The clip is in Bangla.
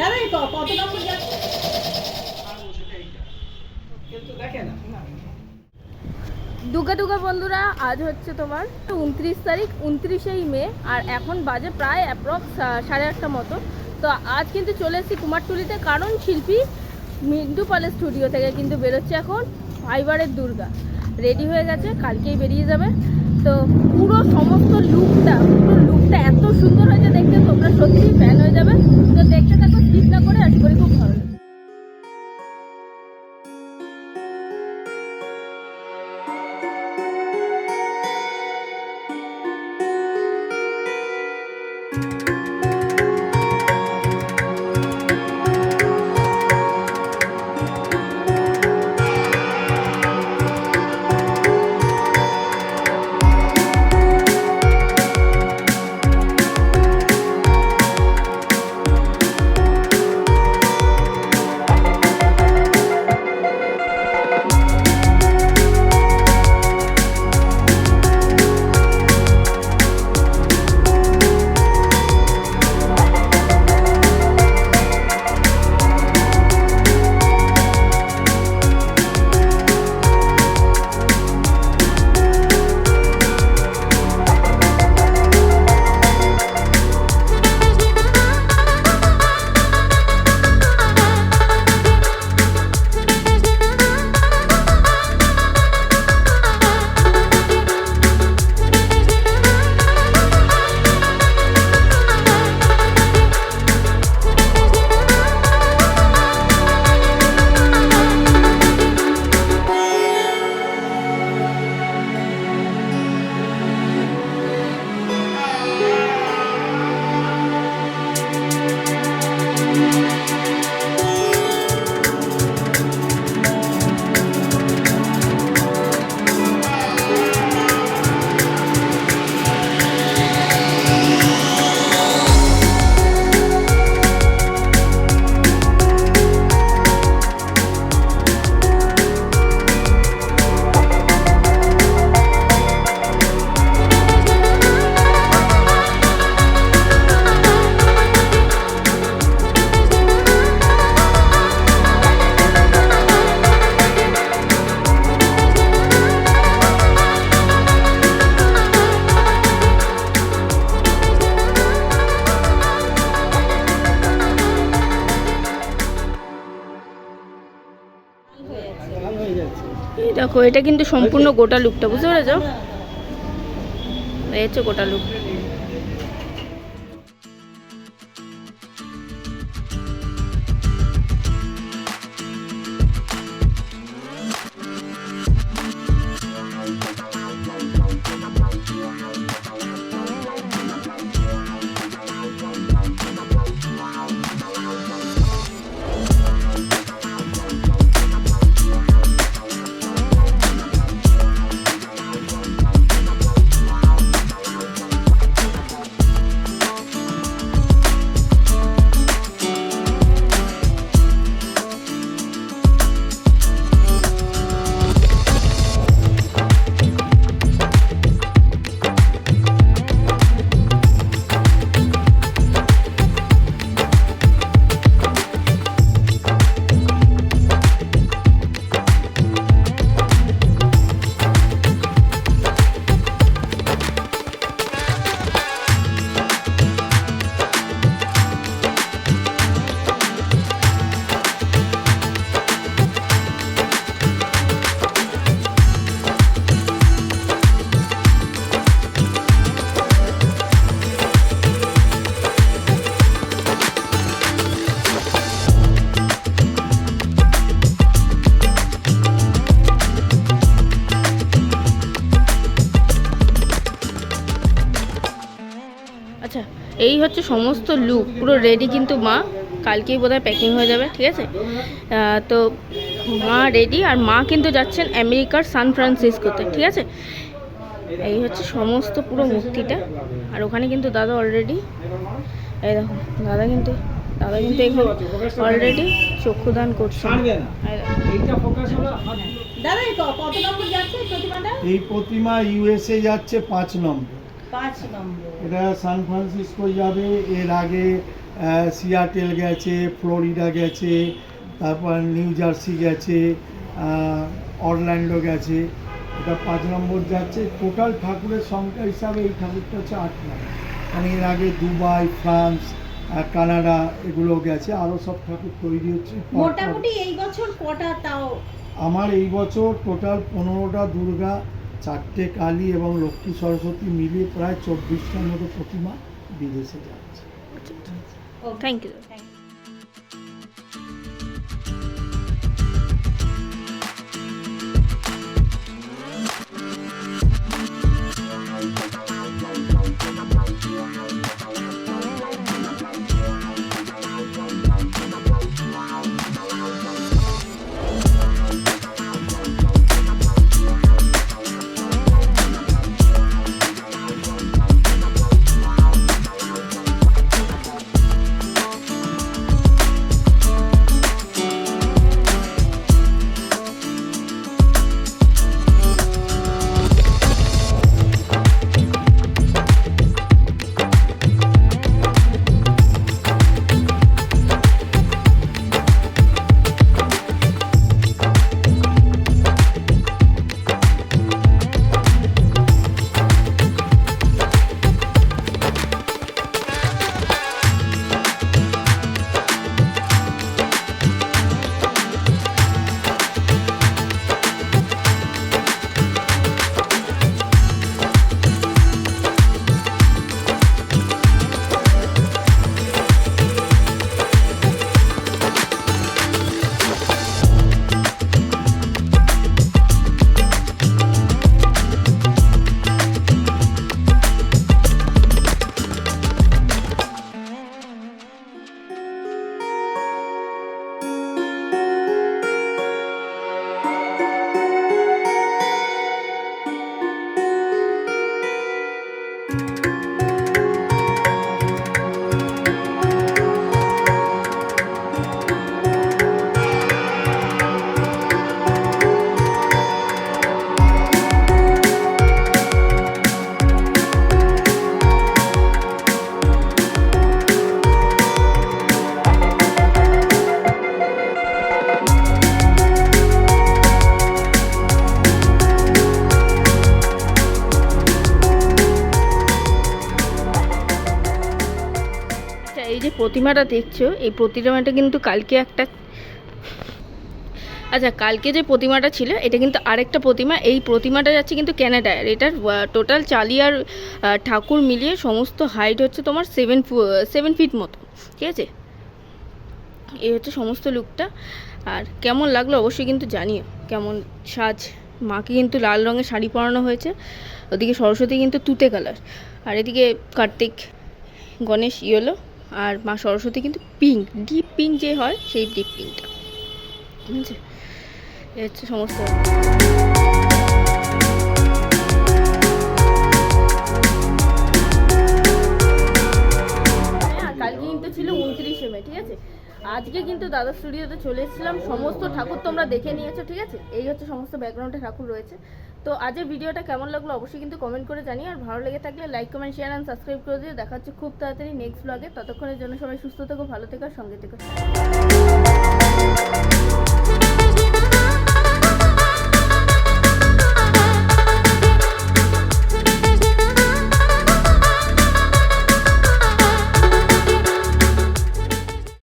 দাদা কত নম্বর যাচ্ছে দুর্গা দুর্গা বন্ধুরা, আজ হচ্ছে তোমার উনত্রিশ তারিখ, উনত্রিশেই মে, আর এখন বাজে প্রায় অ্যাপ্রক্স সাড়ে আটটা মতো। তো আজ কিন্তু চলে এসেছি কুমারটুলিতে, কারণ শিল্পী মিন্টু পালের স্টুডিও থেকে কিন্তু বেরোচ্ছে এখন ফাইবারের দুর্গা। রেডি হয়ে গেছে, কালকেই বেরিয়ে যাবে। তো পুরো সমস্ত লুকটা পুরো লুকটা এত সুন্দর হয়েছে দেখতে, তোমরা সত্যিই ফ্যান হয়ে যাবে। তো দেখতে থাকো স্কিপ না করে আশা করি খুব ভালো দেখো এটা কিন্তু সম্পূর্ণ গোটা লুকটা বুঝতে পেরেছ? এই হচ্ছে গোটা লুক এই হচ্ছে সমস্ত লুক পুরো রেডি কিন্তু মা। কালকেই বোধহয় প্যাকিং হয়ে যাবে ঠিক আছে? তো মা রেডি আর মা কিন্তু যাচ্ছেন আমেরিকার সান ফ্রান্সিসকোতে ঠিক আছে? এই হচ্ছে সমস্ত পুরো মূর্তিটা। আর ওখানে কিন্তু দাদা অলরেডি এই দেখো দাদা কিন্তু দাদা কিন্তু এখন অলরেডি চক্ষুদান করছেন এই প্রতিমা ইউএসএ যাচ্ছে পাঁচ নম্বর। এটা সান ফ্রান্সিসকো যাবে এর আগে সিয়াটেল গেছে ফ্লোরিডা গেছে তারপর নিউ জার্সি গেছে অরল্যান্ডো গেছে। এটা পাঁচ নম্বর যাচ্ছে। টোটাল ঠাকুরের সংখ্যা হিসাবে এই ঠাকুরটা হচ্ছে আট নম্বর মানে এর আগে দুবাই ফ্রান্স কানাডা এগুলো গেছে। আরও সব ঠাকুর তৈরি হচ্ছে। মোটামুটি এই বছর কটা তাও? আমার এই বছর টোটাল পনেরোটা দুর্গা চারটে কালী এবং লক্ষ্মী সরস্বতী মিলিয়ে প্রায় চব্বিশটার মতো প্রতিমা বিদেশে যাচ্ছে। থ্যাংক ইউ থ্যাংক এই প্রতিমাটা দেখছ? এই প্রতিমাটা কিন্তু কালকে একটা আচ্ছা কালকে যে প্রতিমাটা ছিল এটা কিন্তু আরেকটা প্রতিমা। এই প্রতিমাটা যাচ্ছে কিন্তু ক্যানাডায়। আর এটার টোটাল চালিয়ার আহ, ঠাকুর মিলিয়ে সমস্ত হাইট হচ্ছে তোমার সেভেন সেভেন ফিট মতো। ঠিক আছে? এই হচ্ছে সমস্ত লুকটা আর কেমন লাগল অবশ্যই কিন্তু জানিও। কেমন সাজ? মাকে কিন্তু লাল রঙের শাড়ি পরানো হয়েছে। ওদিকে সরস্বতী কিন্তু তুতে কালার আর এদিকে কার্তিক গণেশ ইয়েলো। আর মা সরস্বতী কিন্তু পিঙ্ক ডিপ পিঙ্ক যে হয় সেই ডিপ পিঙ্কটা ঠিক হচ্ছে সমস্ত। হ্যাঁ কিন্তু ছিল উনত্রিশে মে, ঠিক আছে? আজকে কিন্তু দাদা স্টুডিওতে চলে এসেছিলাম। সমস্ত ঠাকুর তোমরা দেখে নিয়েছো, ঠিক আছে? এই হচ্ছে সমস্ত ব্যাকগ্রাউন্ডে ঠাকুর রয়েছে। তো আজের ভিডিওটা কেমন লাগল অবশ্যই কিন্তু কমেন্ট করে জানিয়ে আর ভালো লেগে থাকলে like comment share and subscribe করে দিয়ে দেখা হচ্ছে খুব তাড়াতাড়ি নেক্সট ব্লগে ততক্ষণের জন্য সবাই সুস্থ থেকো, ভালো থেকো, সঙ্গে থেকো।